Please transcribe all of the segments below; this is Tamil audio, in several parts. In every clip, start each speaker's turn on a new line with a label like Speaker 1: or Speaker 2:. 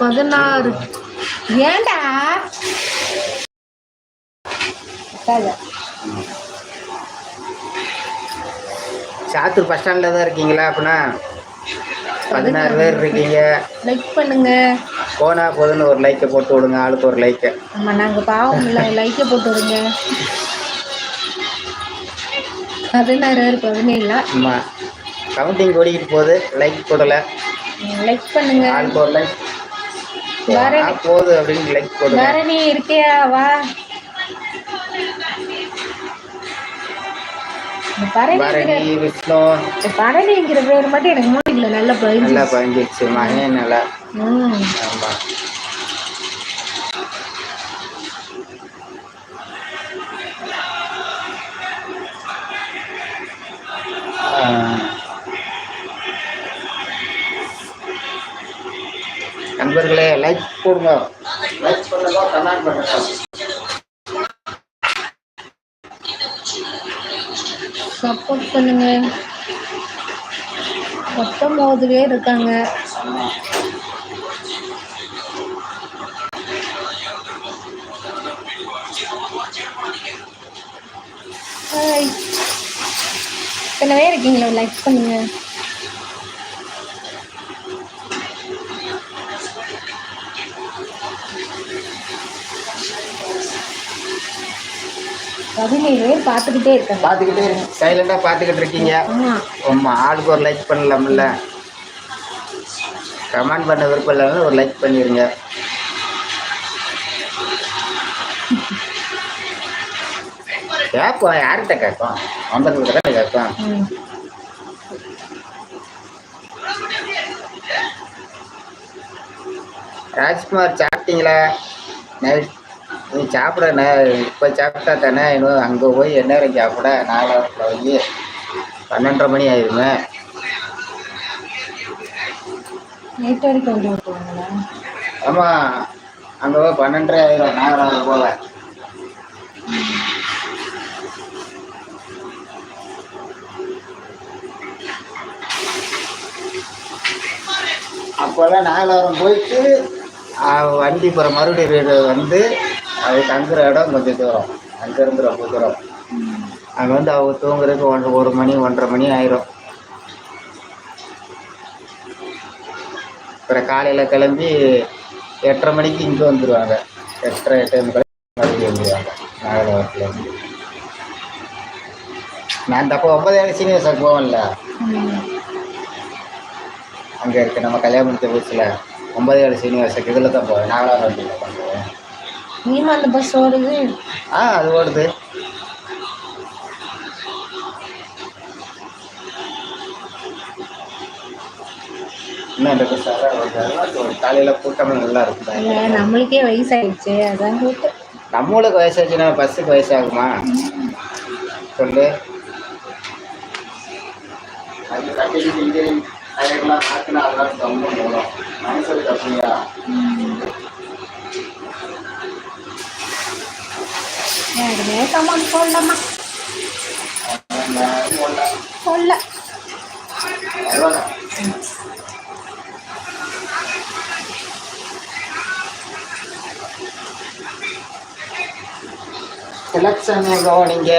Speaker 1: பதினாறு. சரி.
Speaker 2: சாத்தூர் பஸ் ஸ்டாண்டில் தான் இருக்கீங்களா அப்படின்னா? பதினாறு பேர் இருக்கீங்க.
Speaker 1: லைக் பண்ணுங்க.
Speaker 2: போனா போதுன்னு ஒரு லைக்கை போட்டு விடுங்க ஆளுக்கு ஒரு லைக்கை
Speaker 1: ஆமா நாங்க பாவம் இல்லை. லைக்கை போட்டு விடுங்க. பதினாறு பேர் பதினேழா
Speaker 2: ஆமாம் கவுண்டிங் ஓடிக்கிட்டு போகுது. லைக் போடலை.
Speaker 1: லைக் பண்ணுங்க.
Speaker 2: ஆளுக்கு ஒரு லைக் போகுது அப்படின்னு லைக் போடுங்க.
Speaker 1: பரணி இருக்கியா? வா.
Speaker 2: பரணி விஷ்ணு.
Speaker 1: பரணிங்கிற பேர் மட்டும் எனக்கு மூளைக்குள்ள நல்ல பதிஞ்சு
Speaker 2: நல்லா பதிஞ்சிருச்சு மகன் நல்லா.
Speaker 1: ம்.
Speaker 2: நண்பர்களே லைக் போடுங்க. லைக் பண்ணுங்க கமெண்ட் பண்ணுங்க.
Speaker 1: சப்போர்ட் பண்ணுங்க. பத்தொம்போது பேர் இருக்காங்க. இத்தனை பேர் இருக்கீங்களா? லைக் பண்ணுங்க. பதினேழு பேர் பார்த்துக்கிட்டே இருக்காங்க.
Speaker 2: பார்த்துக்கிட்டே சைலண்டாக பார்த்துக்கிட்டு இருக்கீங்க.
Speaker 1: ஆமா.
Speaker 2: ஆமாம் ஆளுக்கு ஒரு லைக் பண்ணலாம்ல. கமெண்ட் பண்ண விருப்பம் இல்லாமல் ஒரு லைக் பண்ணிடுங்க கேட்போம் யார்கிட்ட கேட்போம்? வந்தவங்க தானே கேட்போம். ராஜ்குமார் சாப்பிட்டீங்களா? நைட் நீ சாப்பிட நே- இப்போ சாப்பிட்டா தானே இன்னும் அங்கே போய் என்ன நேரம் சாப்பிட நாலாவது போய் பன்னெண்டரை மணி ஆயிருமே.
Speaker 1: நைட் வரைக்கும் வந்து விட்டுருவாங்களா
Speaker 2: ஆமாம் அங்கே போய் பன்னெண்டரை ஆயிரும் நாகராஜ் போக. அப்போல்லாம் நாகலாபுரம் போயிட்டு வண்டி போகிற மறுபடியும் வந்து அது தங்குற இடம் கொஞ்சம் தூரம். அங்கேருந்து ரொம்ப தூரம். அங்கே வந்து அவங்க தூங்குறதுக்கு ஒன்றரை ஒரு மணி ஒன்றரை மணி ஆயிரும். அப்புறம் காலையில் கிளம்பி எட்டரை மணிக்கு இங்கே வந்துடுவாங்க எட்டரை எட்டே முக்கால் வந்துடுவாங்க நாகலாபுரத்துலேருந்து நான் தப்போ ஒன்பது ஒன்பதாயிரம் சீனியர்ஸாக போவேன்ல. அங்கே இருக்கு. நம்ம கல்யாணம் முடிச்ச புதுசில் ஒன்பது ஏழு சீனிவாசக்கு இதில் தான் போவேன். நாகலாபுரம்
Speaker 1: நீமா அந்த பஸ் ஓடுது
Speaker 2: ஆ அது ஓடுது. இன்னும் ரெண்டு பஸ் ஓடுது காலையில் கூட்டம்லாம் நல்லா இருக்கும்
Speaker 1: இல்ல நம்மளுக்கே வயசாயிடுச்சு. அதான்
Speaker 2: நம்மளுக்கு வயசாச்சுன்னா பஸ்ஸுக்கு வயசாகுமா? சொல்லு. அது ஆக்கினா அதெல்லாம் அப்படியா?
Speaker 1: யாருமே கமெண்ட் போடலாமா போடல
Speaker 2: செலக்ஷன் கவனிங்க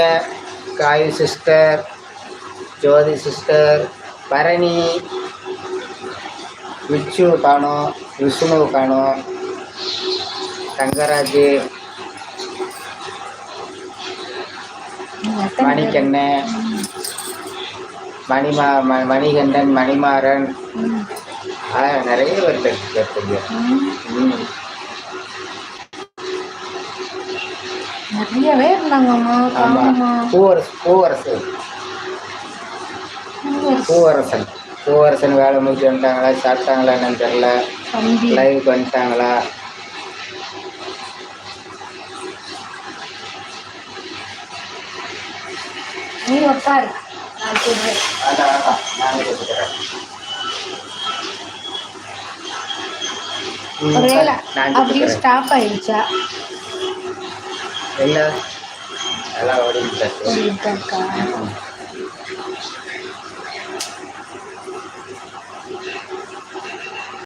Speaker 2: காயு சிஸ்டர் ஜோதி சிஸ்டர் பரணி விச்சு காணும் விஷ்ணு காணும் தங்கராஜ் மணிக்கண்ணன் மணிமா மணிகண்டன் மணிமாறன். ஆ, நிறைய பேர்
Speaker 1: நிறைய பேர்
Speaker 2: பூவரசு பூவரசு. பூவரசன். பூவரசன் வேலை முடிச்சு வந்துட்டாங்களா சாப்பிட்டாங்களா என்னன்னு
Speaker 1: தம்பி.
Speaker 2: லைவ்
Speaker 1: நீ உட்காரு நான் சொல்றேன் ஒருவேளை அப்படியே ஸ்டாப் ஆயிடுச்சா?
Speaker 2: இல்லை நல்லா ஓடிட்டு
Speaker 1: இருக்கா.